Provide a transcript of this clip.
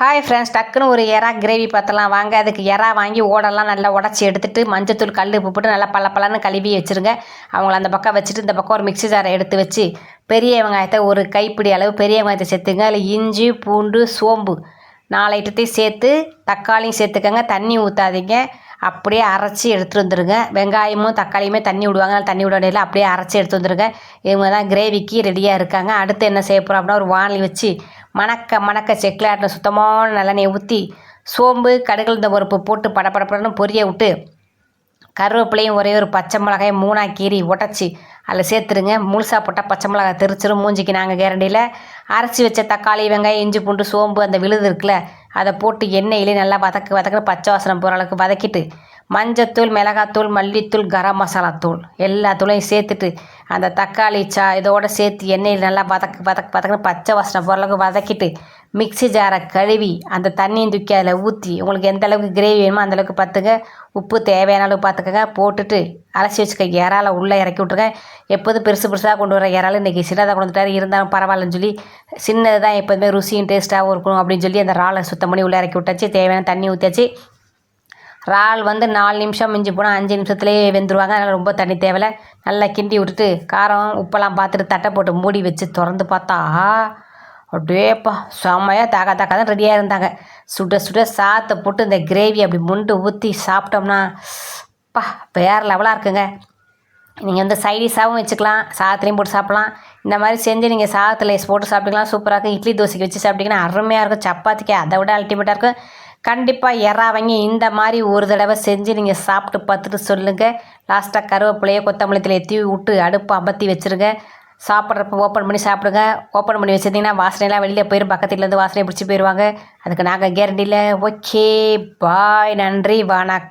Hi friends டக்குன்னு ஒரு எறா கிரேவி பார்த்தலாம் வாங்க அதுக்கு எறா வாங்கி ஓடெல்லாம் நல்லா உடச்சி எடுத்துட்டு மஞ்சத்தூள் கல் உப்பு போட்டு நல்லா பல பலன்னு கழுவி வச்சுருங்க. அவங்கள அந்த பக்கம் வச்சுட்டு இந்த பக்கம் ஒரு மிக்ஸி ஜாரை எடுத்து வச்சு பெரிய வெங்காயத்தை ஒரு கைப்பிடி அளவு பெரிய வெங்காயத்தை சேர்த்துங்க. அதில் இஞ்சி பூண்டு சோம்பு நாலு ஐட்டத்தையும் சேர்த்து தக்காளியும் சேர்த்துக்கங்க. தண்ணி ஊற்றாதீங்க அப்படியே அரைச்சி எடுத்துகிட்டு வந்துடுங்க வெங்காயமும் தக்காளியுமே தண்ணி விடுவாங்க. தண்ணி விட வேண்டியதில்லை. அப்படியே அரைச்சி எடுத்து வந்துடுங்க இவங்க தான் கிரேவிக்கு ரெடியாக இருக்காங்க. அடுத்து என்ன செய்ய போகிறோம் அப்படின்னா ஒரு வானலி வச்சு மணக்க மணக்க செக்கில் ஆட்டின சுத்தமான நல்லெண்ணெயை ஊற்றி சோம்பு கடுகுந்த பருப்பு போட்டு படப்படப்படன்னு பொரிய விட்டு கருவேப்பிலையும் ஒரே ஒரு பச்சை மிளகாயை மூணாக கீறி உடச்சி அதில் சேர்த்துருங்க. முழுசாக போட்டால் பச்சை மிளகாய் தெரிச்சிரும். மூஞ்சிக்கு நாங்கள் கேரண்டியில் அரைச்சி வச்ச தக்காளி வெங்காயம் இஞ்சி பூண்டு சோம்பு அந்த விழுது இருக்குல்ல அதை போட்டு எண்ணெயிலே நல்லா வதக்கு வதக்க பச்சை வாசனம் போகிற அளவுக்கு வதக்கிட்டு மஞ்சத்தூள் மிளகாத்தூள் மல்லித்தூள் கரம் மசாலா தூள். எல்லாத்தூளையும் சேர்த்துட்டு அந்த தக்காளி சா இதோட சேர்த்து எண்ணெயில் நல்லா வதக்கு வதக்கு வதக்குன்னு பச்சை வாசனை போகிற வதக்கிட்டு மிக்ஸி ஜாரை கழுவி அந்த தண்ணியும் தூக்கி அதில் ஊற்றி உங்களுக்கு எந்த அளவுக்கு கிரேவி வேணுமோ அந்தளவுக்கு பார்த்துங்க உப்பு தேவையான அளவு பார்த்துக்கங்க. போட்டுட்டு அலசி வச்சுக்க இறால உள்ளே இறக்கி விட்ருங்க எப்போதும் பெருசு பெருசாக கொண்டு வர இறால் இன்றைக்கி சின்னதாக கொண்டு வந்துட்டாரு. இருந்தாலும் பரவாயில்லன்னு சொல்லி சின்னது தான் எப்போதுமே ருசியும் டேஸ்ட்டாகவும் இருக்கும் அப்படின்னு சொல்லி அந்த இறாலை சுத்தம் பண்ணி உள்ளே இறக்கி விட்டாச்சு. தேவையான தண்ணி ஊற்றியாச்சு இறால் வந்து நாலு நிமிஷம் மிஞ்சி போனால் அஞ்சு நிமிஷத்துலேயே வெந்துருவாங்க. அதனால் ரொம்ப தண்ணி தேவையில்ல. நல்லா கிண்டி விட்டுட்டு காரம் உப்பெல்லாம் பார்த்துட்டு தட்டை போட்டு மூடி வச்சு திறந்து பார்த்தா அப்படியேப்பா செம்மையாக தாக்கா தாக்கா தான் ரெடியாக இருந்தாங்க. சுட சுட சாத்தை போட்டு இந்த கிரேவி அப்படி முண்டு ஊற்றி சாப்பிட்டோம்னா பா வேறு லெவலாக இருக்குங்க. நீங்கள் வந்து சைடிஷாகவும் வச்சுக்கலாம் சாதத்துலேயும் போட்டு சாப்பிட்லாம். இந்த மாதிரி செஞ்சு நீங்கள் சாதத்தில் போட்டு சாப்பிட்டுக்கலாம். சூப்பராக இருக்கும். இட்லி தோசைக்கு வச்சு சாப்பிட்டீங்கன்னா அருமையாக இருக்கும். சப்பாத்திக்கு அதை விட அல்டிமேட்டாக இருக்கும். கண்டிப்பாக எறாவங்க இந்த மாதிரி ஒரு தடவை செஞ்சு நீங்கள் சாப்பிட்டு பார்த்துட்டு சொல்லுங்கள் லாஸ்ட்டாக கருவேப்பிலையை கொத்தமல்லி தலையை தூவி விட்டு அடுப்பு அமர்த்தி வச்சுருங்க. சாப்பிட்றப்ப ஓப்பன் பண்ணி சாப்பிடுங்க. ஓப்பன் பண்ணி வச்சுருந்தீங்கன்னா வாசனைலாம் வெளியில் போயிடும் பக்கத்துலேருந்து வாசனை பிடிச்சி போயிடுவாங்க அதுக்கு நாங்கள் கேரண்டியில் ஓகே பாய் நன்றி வணக்கம்.